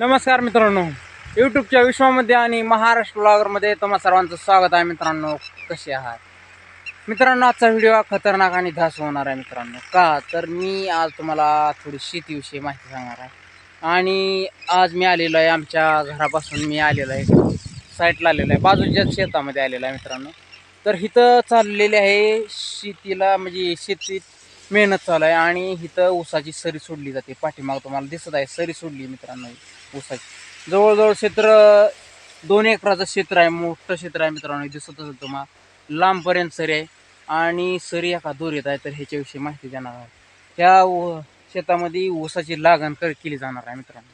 नमस्कार मित्रांनो. यूट्यूबच्या विश्वामध्ये आणि महाराष्ट्र ब्लॉगरमध्ये तुम्हा सर्वांचं स्वागत आहे मित्रांनो. कसे आहात? मित्रांनो आजचा व्हिडिओ हा खतरनाक आणि धास होणार आहे मित्रांनो. का? तर मी आज तुम्हाला थोडी शेतीविषयी माहिती सांगणार आहे. आणि आज मी आलेलो आहे आमच्या घरापासून मी आलेलो आहे. साईटला आलेलो आहे. बाजूच्या शेतामध्ये आलेलो आहे मित्रांनो. तर इथं चाललेले आहे शेतीला म्हणजे शेतीत मेहनत चालू आहे आणि इथं ऊसाची सरी सोडली जाते. पाठीमाग तुम्हाला दिसत आहे सरी सोडली मित्रांनो. ऊस ऊसाची जवळजवळ क्षेत्र दोन एकराचं क्षेत्र आहे मोठं क्षेत्र आहे मित्रांनो. हे दिसत असेल तुम्हाला लांबपर्यंत सरी आहे. आणि सरी एका दूर येत आहे तर ह्याच्याविषयी माहिती देणार आहे. ह्या शेतामध्ये ऊसाची लागण कर केली जाणार आहे मित्रांनो.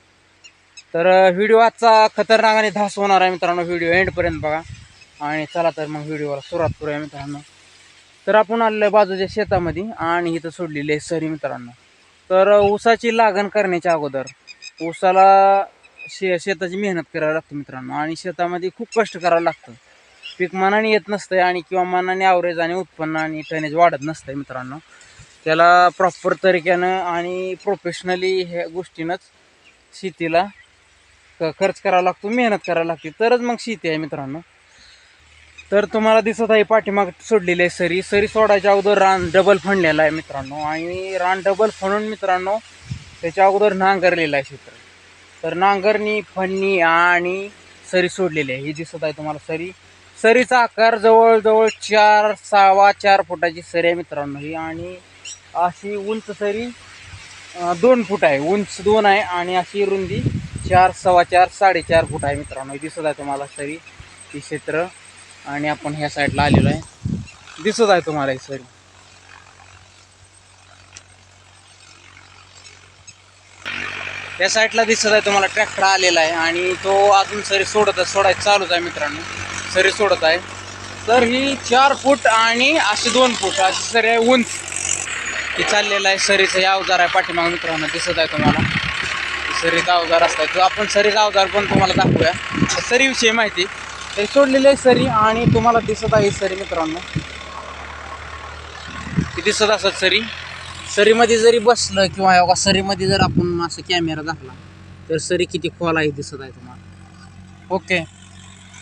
तर व्हिडिओ आजचा खतरनाक आणि धास होणार आहे मित्रांनो. व्हिडिओ एंडपर्यंत बघा. आणि चला तर मग व्हिडिओला सुरुवात करूया मित्रांनो. तर आपण आलेलं आहे बाजूच्या शेतामध्ये आणि इथं सोडलेली आहे सरी मित्रांनो. तर ऊसाची लागण करण्याच्या अगोदर ऊसाला शे शेताची मेहनत करावी लागते मित्रांनो. आणि शेतामध्ये खूप कष्ट करावं लागतं. पीक मनाने येत नसतंय आणि किंवा मनाने ॲव्हरेज आणि उत्पन्न आणि टनेज वाढत नसतंय मित्रांनो. त्याला प्रॉपर तरीक्यानं आणि प्रोफेशनली ह्या गोष्टीनंच शेतीला क खर्च करावा लागतो मेहनत करावी लागते. तरच मग शेती आहे मित्रांनो. तर तुम्हाला दिसत आहे पाठीमाग सोडलेली आहे सरी. सरी सोडायच्या अगोदर रान डबल फणलेलं आहे मित्रांनो. आणि रान डबल फणून मित्रांनो त्याच्या अगोदर नांगरलेलं आहे क्षेत्र. तर नांगरणी फन्नी आणि सरी सोडलेली आहे. ही दिसत आहे तुम्हाला सरी. सरीचा आकार जवळजवळ चार सहावा चार फुटाची सरी आहे मित्रांनो ही. आणि अशी उंच सरी दोन फूट आहे. उंच दोन आहे आणि अशी रुंदी चार सव्वा चार साडेचार फूट आहे मित्रांनो. ही दिसत आहे तुम्हाला सरी ही क्षेत्र. आणि आपण ह्या साईडला आलेलो आहे. दिसत आहे तुम्हाला ही सरी. त्या साईडला दिसत आहे तुम्हाला ट्रॅक्टर आलेला आहे आणि तो अजून सरी सोडत आहे सोडायचं चालूच आहे मित्रांनो. सरी सोडत आहे. तर ही चार फूट आणि अशी दोन फूट अशी सरी आहे उंच. हे चाललेलं आहे सरीचं हे अवजार आहे पाठीमाग मित्रांनो दिसत आहे तुम्हाला. सरीचा अवजार असतात तो आपण सरीचा अवजार पण तुम्हाला दाखवूया. सरीविषयी माहिती. तर सोडलेली आहे सरी आणि तुम्हाला दिसत आहे सरी मित्रांनो. दिसत असत सरी. सरीमध्ये जरी बसलं किंवा एवढा सरीमध्ये जर आपण असं कॅमेरा दाखला तर सरी किती खोल आहे दिसत आहे तुम्हाला. ओके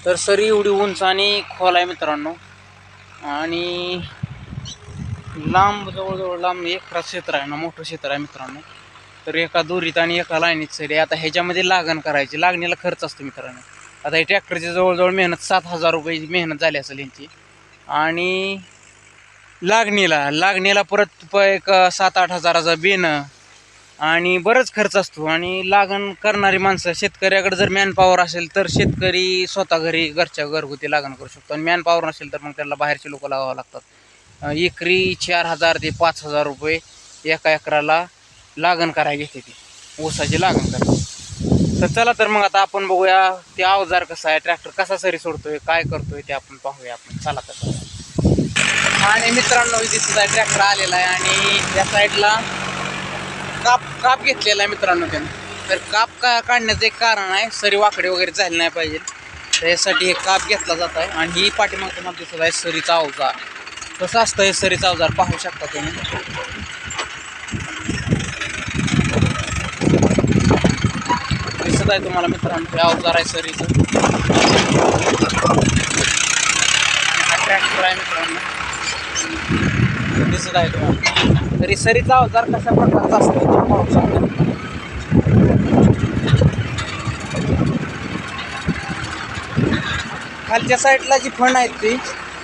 तर सरी एवढी उंच आणि खोल आहे मित्रांनो. आणि लांब जवळजवळ लांब एक क्षेत्र आहे ना मोठं क्षेत्र आहे मित्रांनो. तर एका दोरीत आणि एका लाईनीत सरी आता ह्याच्यामध्ये लागण करायची. लागणीला खर्च असतो मित्रांनो. आता हे ट्रॅक्टरची जवळजवळ मेहनत सात हजार रुपये मेहनत झाली असेल यांची आणि लागणीला. लागणीला परत प एक सात आठ हजाराचा बेनं आणि बरंच खर्च असतो. आणि लागण करणारी माणसं शेतकऱ्याकडे जर मॅन पॉवर असेल तर शेतकरी स्वतः घरी घरच्या घरगुती लागण करू शकतो. आणि मॅन पॉवर नसेल तर मग त्याला बाहेरचे लोक लावावं लागतात. एकरी चार हजार ते पाच हजार रुपये एका एकराला लागण करायला घेते ती. ऊसाची लागण करायची तर चला तर मग आता आपण बघूया ते अवजार कसं आहे ट्रॅक्टर कसा सरी सोडतोय काय करतोय ते आपण पाहूया आपण. चला तर. आणि मित्रांनो दिसत आहे ट्रॅक्टर आलेला आहे आणि त्या साईडला काप काप घेतलेला आहे मित्रांनो त्यानं. तर काप का काढण्याचं एक कारण आहे सरी वाकडे वगैरे झाले नाही पाहिजे. त्यासाठी हे काप घेतला जात आहे आणि ही पाठीमाग तुम्हाला दिसत आहे सरीचा अवजार. कसं असतं हे सरीचा अवजार पाहू शकता तुम्ही? दिसत आहे तुम्हाला मित्रांनो हे अवजार आहे सरीचं. ट्रॅक्टर आहे मित्रांनो. दिसत आहे तुम्हाला. तरी सरीचा अवजार कशा प्रकारचा असतो ते पाहू शकता खालच्या साईडला जी फण आहेत ती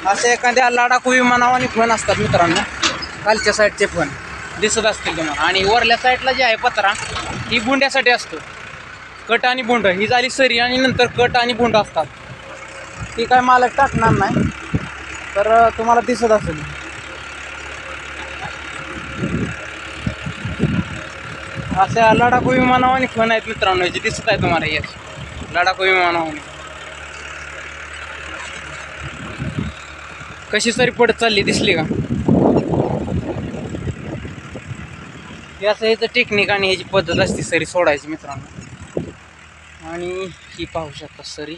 असे एखाद्या लडाखू विमानावानी फण असतात मित्रांनो. खालच्या साईडचे फण दिसत असतील तुम्हाला. आणि वरल्या साईडला जी आहे पत्रा ही बुंड्यासाठी असतो. कट आणि बुंड ही झाली सरी आणि नंतर कट आणि बुंड असतात. ती काय मालक टाकणार नाही. तर तुम्हाला दिसत असेल. अशा लडाखू विमानावानी खण आहेत मित्रांनो? याची दिसत आहे तुम्हाला यश. लडाखू विमानावानी. कशी सरी पडत चालली दिसली का? हे असं ह्याचं टेक्निक आणि ह्याची पद्धत असते सरी सोडायची मित्रांनो. आणि ही पाहू शकता सरी.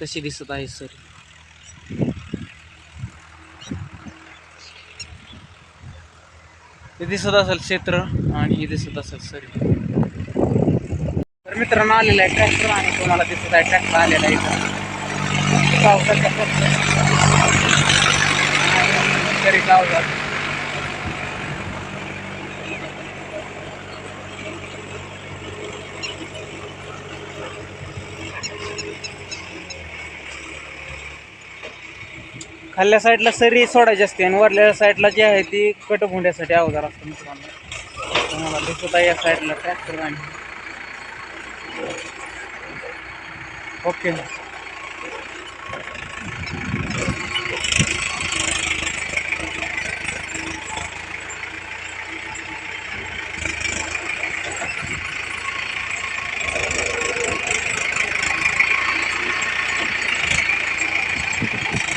कशी दिसत आहे सरी. हे दिसत असेल क्षेत्र आणि हे दिसत असेल सरी. तर मित्रांनो आलेला आहे ट्रॅक्टर आणि तुम्हाला दिसत आहे ट्रॅक्टर आलेला आहे इथं. पावसाच्या तरी गावतात खाल्ल्या साईडला सरी सोडायची असते आणि वरल्या साईडला जी आहे ती कटभुंड्यासाठी अवजार असतो मित्रांनो. तुम्हाला दिसत आहे या साईडला ट्रॅक्टर आणि ओके. हा,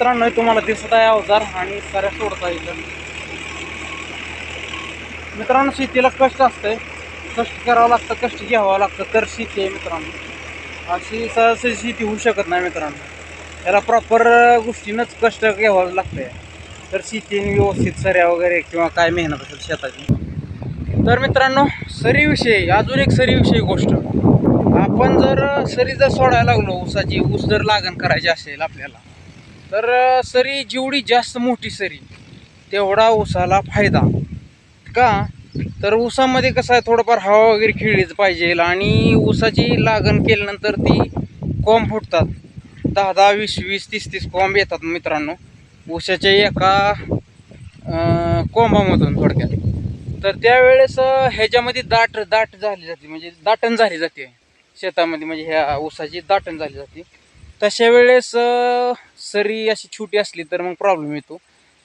मित्रांनो तुम्हाला दिसत आहे अवजार आणि साऱ्या सोडता इथं. मित्रांनो शेतीला कष्ट असतंय. कष्ट करावं लागतं कष्ट घ्यावं लागतं तर शेती आहे मित्रांनो. अशी सहज शेती होऊ शकत नाही मित्रांनो. त्याला प्रॉपर गोष्टीनंच कष्ट घ्यावं लागतंय. तर शेतीने व्यवस्थित सऱ्या वगैरे किंवा काय मेहनत असेल शेताची. तर मित्रांनो सरीविषयी अजून एक सरीविषयी गोष्ट. आपण जर सरी जर सोडायला लागलो ऊसाची ऊस जर लागण करायची असेल आपल्याला तर सरी जेवढी जास्त मोठी सरी तेवढा ऊसाला फायदा. का? तर ऊसामध्ये कसं आहे थोडंफार हवा वगैरे खेळलीच पाहिजे आणि ऊसाची लागण केल्यानंतर ती कोंब फुटतात. दहा दहा वीस वीस तीस तीस कोंब येतात मित्रांनो. ऊसाच्या एका कोंबामधून थोडक्यात. तर त्यावेळेस ह्याच्यामध्ये दाट दाट झाली जाते. म्हणजे दाटण झाली जाते. शेतामध्ये म्हणजे ह्या ऊसाची दाटण झाली जाते. तशा वेळेस सरी अशी छोटी असली तर मग प्रॉब्लेम येतो.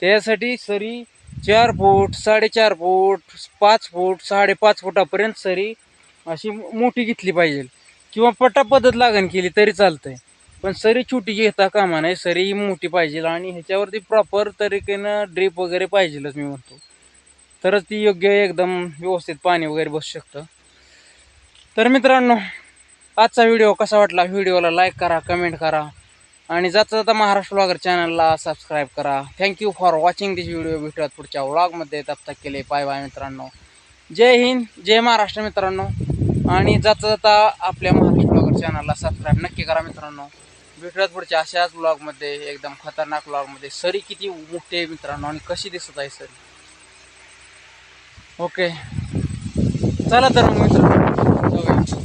त्यासाठी सरी चार फूट साडेचार फूट पाच फूट साडेपाच फुटापर्यंत सरी अशी मोठी घेतली पाहिजे. किंवा पटा पद्धत लागण केली तरी चालतंय. पण सरी छोटी घेता कामा नाही सरी मोठी पाहिजे आणि ह्याच्यावरती प्रॉपर तरीकेनं ड्रीप वगैरे पाहिजेलच मी म्हणतो. तरच ती योग्य एकदम व्यवस्थित पाणी वगैरे बसू शकतं. तर मित्रांनो आजचा व्हिडिओ कसा वाटला व्हिडिओला लाईक करा कमेंट करा. आणि जाता जाता महाराष्ट्र ब्लॉगर चॅनलला सबस्क्राईब करा. Thank you for watching this video भेटूयात पुढच्या व्लॉगमध्ये तब तक केले बाय बाय मित्रांनो. जय हिंद जय महाराष्ट्र मित्रांनो. आणि जाता जाता आपल्या महाराष्ट्र ब्लॉगर चॅनलला सबस्क्राईब नक्की करा मित्रांनो. भेटूयात पुढच्या अशाच ब्लॉगमध्ये एकदम खतरनाक ब्लॉगमध्ये सरी किती मोठी आहे मित्रांनो आणि कशी दिसत आहे सरी. ओके चला तर मग मित्रांनो. जाऊया.